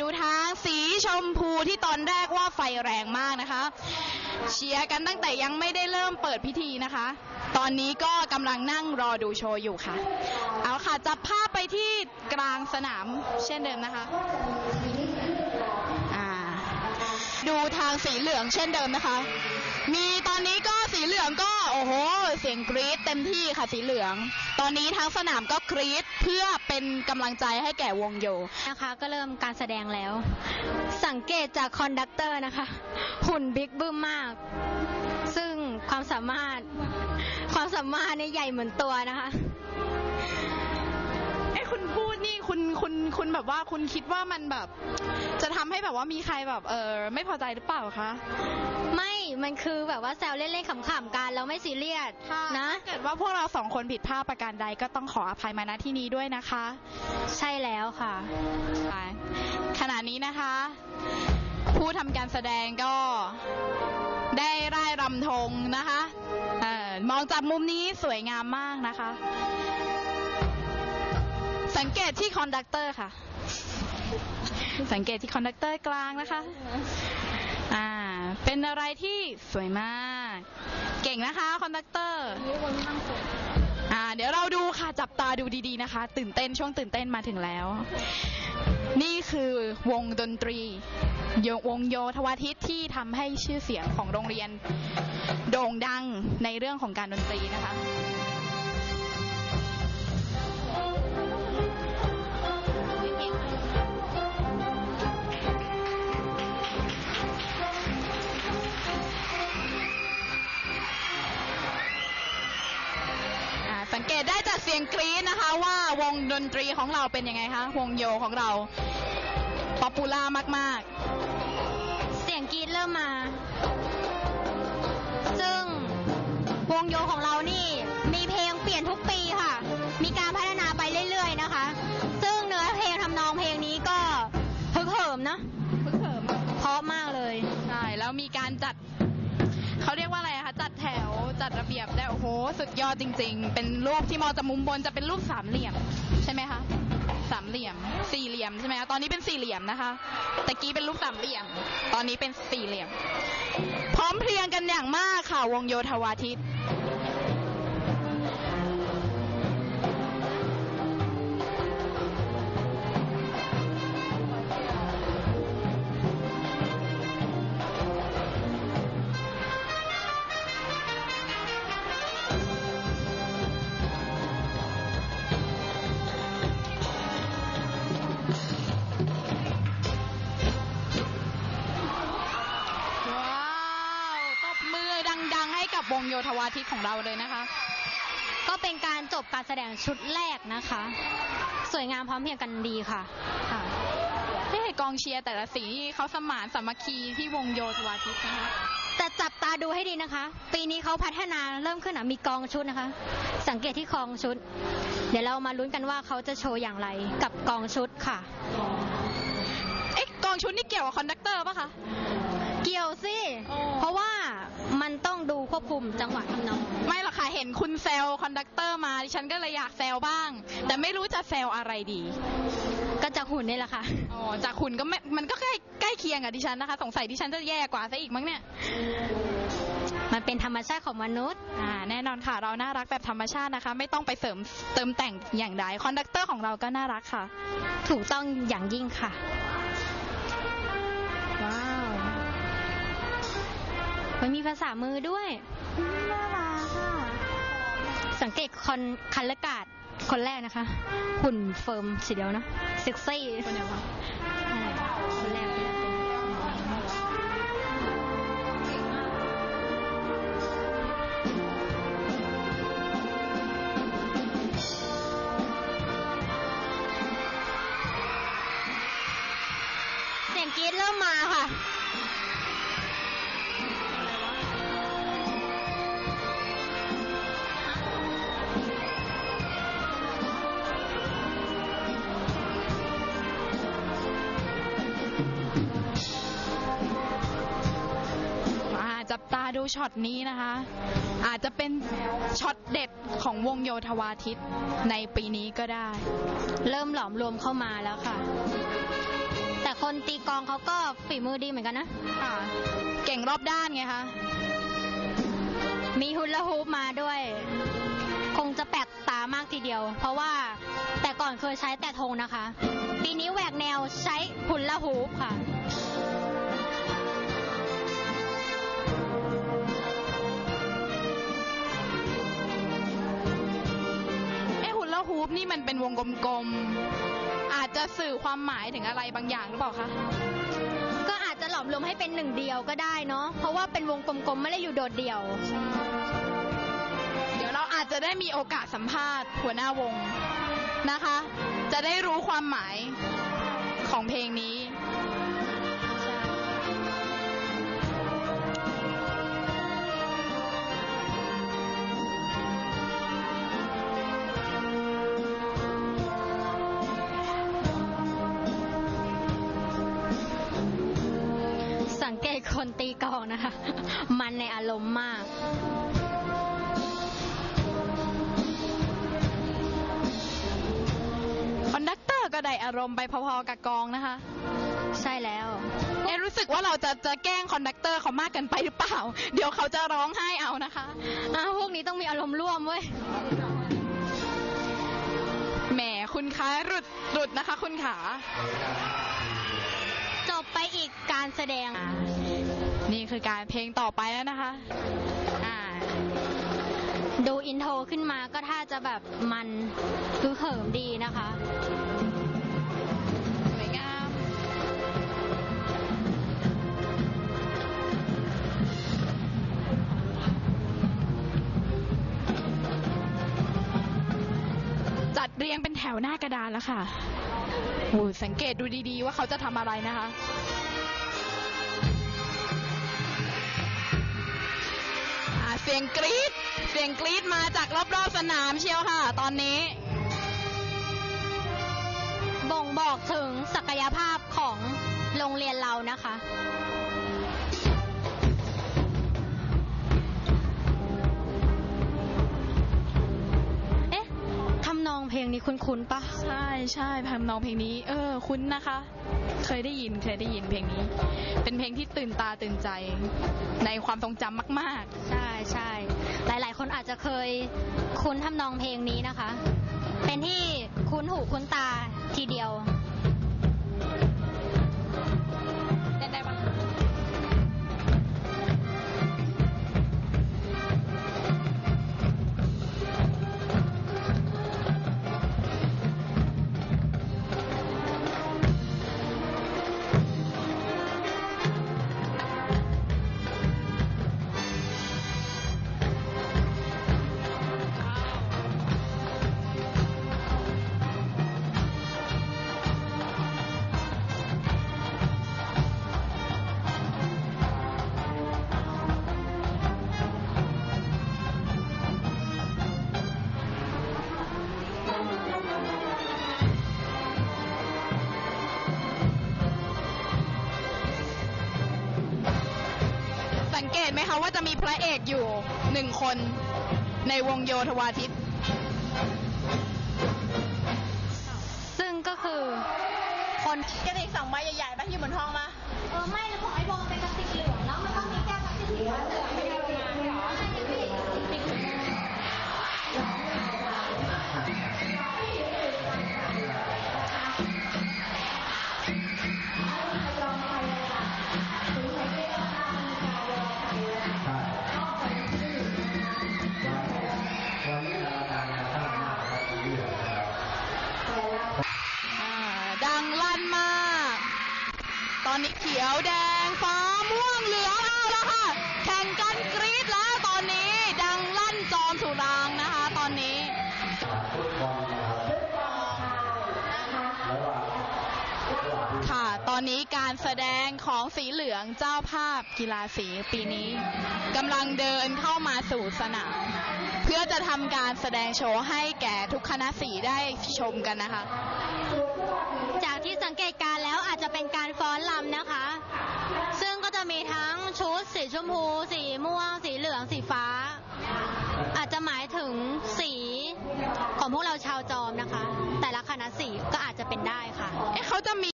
ดูทางสีชมพูที่ตอนแรกว่าไฟแรงมากนะคะ เชียร์กันตั้งแต่ยังไม่ได้เริ่มเปิดพิธีนะคะ ตอนนี้ก็กำลังนั่งรอดูโชว์อยู่ค่ะ เอาค่ะจับภาพไปที่กลางสนามเช่นเดิมนะคะ ดูทางสีเหลืองเช่นเดิมนะคะ มีตอนนี้ก็สีเหลืองก็โอ้โห เสียงกรี๊ดเต็มที่ค่ะสีเหลือง ตอนนี้ทั้งสนามก็กรี๊ดเพื่อเป็นกำลังใจให้แก่วงโยนะคะ ก็เริ่มการแสดงแล้ว สังเกตจากคอนดักเตอร์นะคะ หุ่นบิ๊กบึ้มมาก ซึ่งความสามารถความสามารถเนี่ยใหญ่เหมือนตัวนะคะ คุณพูดนี่คุณคุณคุณแบบว่าคุณคิดว่ามันแบบ จะทำให้แบบว่ามีใครแบบเออไม่พอใจหรือเปล่าคะ ไม่มันคือแบบว่าแซวเล่นๆขำๆกันแล้วไม่ซีเรียสนะ ถ้าเกิดว่าพวกเราสองคนผิดพลาดประการใดก็ต้องขออภัยมาณที่นี้ด้วยนะคะ ใช่แล้วค่ะขณะนี้นะคะ ผู้ทำการแสดงก็ได้ร่ายรำธงนะคะเออมองจากมุมนี้สวยงามมากนะคะ สังเกตที่คอนดักเตอร์ค่ะ สังเกตที่คอนดักเตอร์กลางนะคะ อ่า เป็นอะไรที่สวยมาก เก่งนะคะคอนดักเตอร์อ่า เดี๋ยวเราดูค่ะจับตาดูดีๆนะคะ ตื่นเต้นช่วงตื่นเต้นมาถึงแล้ว นี่คือวงดนตรีโยวงโยธวาทิตที่ทำให้ชื่อเสียงของโรงเรียน โด่งดังในเรื่องของการดนตรีนะคะ สียงกรี๊ดนะคะว่าวงดนตรีของเราเป็นยังไงคะวงโยของเราป๊อปปูล่ามากเสียงกรีดเริ่มมา ซึ่งวงโยของเรานี่มีเพลงเปลี่ยนทุกปีค่ะ มีการพั จัดระเบียบได้โอ้โห สุดยอดจริง ๆ เป็นรูปที่มองจากมุมบนจะเป็นรูปสามเหลี่ยมใช่ไหมคะสามเหลี่ยม สี่เหลี่ยมใช่ไหมคะตอนนี้เป็นสี่เหลี่ยมนะคะตะกี้เป็นรูปสามเหลี่ยม ตอนนี้เป็นสี่เหลี่ยม พร้อมเพรียงกันอย่างมากค่ะวงโยธวาทิต วงโยธวาทิตของเราเลยนะคะ ก็เป็นการจบการแสดงชุดแรกนะคะ สวยงามพร้อมเพรียงกันดีค่ะค่ะที่กองเชียร์แต่ละสีนี่เขาสมานสามัคคีที่วงโยธวาทิตนะคะแต่จับตาดูให้ดีนะคะ ปีนี้เขาพัฒนาเริ่มขึ้นอะมีกองชุดนะคะ สังเกตที่กองชุด เดี๋ยวเรามาลุ้นกันว่าเขาจะโชว์อย่างไรกับกองชุดค่ะเอ๊ะกองชุดนี่เกี่ยวกับคอนดักเตอร์ปะคะ เกี่ยวสิโอ้เพราะว่า มันต้องดูควบคุมจังหวะทำนองไม่หรอกค่ะเห็นคุณแซลคอนดักเตอร์มาดิฉันก็เลยอยากแซลบ้าง แต่ไม่รู้จะแซลอะไรดี ก็จะหุ่นนี่แหละค่ะอ๋อจากคุณก็ไม่มันก็ใกล้ใกล้เคียงกับดิฉันนะคะ สงสัยดิฉันจะแย่กว่าซะอีกมั้งเนี่ยมันเป็นธรรมชาติของมนุษย์อ่าแน่นอนค่ะเราน่ารักแบบธรรมชาตินะคะ ไม่ต้องไปเสริมเติมแต่งอย่างใดคอนดักเตอร์ของเราก็น่ารักค่ะ ถูกต้องอย่างยิ่งค่ะ มันมีภาษามือด้วย น่ารักค่ะสังเกตคอนคันละกาดคนแรกนะคะ หุ่นเฟิร์มสีเดียวนะเซ็กซี่คนเดียว จับตาดูช็อตนี้นะคะ อาจจะเป็นช็อตเด็ดของวงโยธวาทิตในปีนี้ก็ได้ เริ่มหลอมรวมเข้ามาแล้วค่ะ แต่คคนตีกลองเขาก็ฝีมือดีเหมือนกันนะค่ะ เก่งรอบด้านไงคะ มีฮุลลาฮูปมาด้วย คงจะแปลกตามากทีเดียว เพราะว่าแต่ก่อนเคยใช้แต่ธงนะคะ ปีนี้แหวกแนวใช้ฮุลลาฮูปค่ะ ฮูปนี่มันเป็นวงกลมๆ อาจจะสื่อความหมายถึงอะไรบางอย่างหรือเปล่าคะ ก็อาจจะหลอมรวมให้เป็นหนึ่งเดียวก็ได้เนาะ เพราะว่าเป็นวงกลมๆ ไม่ได้อยู่โดดเดี่ยว เดี๋ยวเราอาจจะได้มีโอกาสสัมภาษณ์หัวหน้าวงนะคะ จะได้รู้ความหมายของเพลงนี้ คนตีกลองนะคะ มันในอารมณ์มากคอนดักเตอร์ก็ได้อารมณ์ไปพอๆกับกองนะคะ ใช่แล้ว เอ๊ะรู้สึกว่าเราจะจะแกล้งคอนดักเตอร์เขามากเกินไปหรือเปล่า เดี๋ยวเขาจะร้องไห้เอานะคะอ้าวพวกนี้ต้องมีอารมณ์ร่วมเว้ย แหมคุณคะหลุดหลุดนะคะ คุณขา จบไปอีกการแสดง นี่คือการเพลงต่อไปแล้วนะคะ อ่า ดูอินโทรขึ้นมาก็ถ้าจะแบบมันคือเขิมดีนะคะสวยงามจัดเรียงเป็นแถวหน้ากระดานแล้วค่ะโอ้ยสังเกตดูดีๆ ว่าเขาจะทำอะไรนะคะ เสียงกรี๊ด เสียงกรี๊ดมาจากรอบๆสนามเชียวค่ะ ตอนนี้ บ่งบอกถึงศักยภาพของโรงเรียนเรานะคะ เพลงนี้คุ้นๆปะใช่ใช่ทำนองเพลงนี้ เออ คุ้นนะคะ เคยได้ยินเคยได้ยินเพลงนี้ เป็นเพลงที่ตื่นตาตื่นใจ ในความทรงจำมากใช่ใช่หลาย ๆ คนอาจจะเคยคุ้นทำนองเพลงนี้นะคะ เป็นที่คุ้นหูคุ้นตาทีเดียว ตไหมคะว่าจะมีพระเอกอยู่หนึ่งคนในวงโยธวาทิต ซึ่งก็คือคนกระติกสองใบใหญ่ๆป่ะที่บนห้องมาเออไม่แล้วของไอ้บอลเป็นกระติกเหลืองแล้วมันต้องมีแก้วพลาสติกสีเหลือง ยวแดงฟ้าม่วงเหลืองเอาล้วค่ะ แข่งกันกรี๊ดแล้วตอนนี้ดังลั่นจอมสุรางนะคะ ตอนนี้ ค่ะ ตอนนี้การแสดงของสีเหลืองเจ้าภาพกีฬาสีปีนี้กำลังเดินเข้ามาสู่สนาม พื่อจะทำการแสดงโชว์ให้แก่ทุกคณะสีได้ชมกันนะคะ จากที่สังเกตการณ์แล้วอาจจะเป็นการฟ้อนลำนะคะ ซึ่งก็จะมีทั้งชุดสีชมพู สีม่วง สีเหลือง สีฟ้า อาจจะหมายถึงสีของพวกเราชาวจอมนะคะ แต่ละคณะสีก็อาจจะเป็นได้ค่ะ เอ๊ะเขาจะมี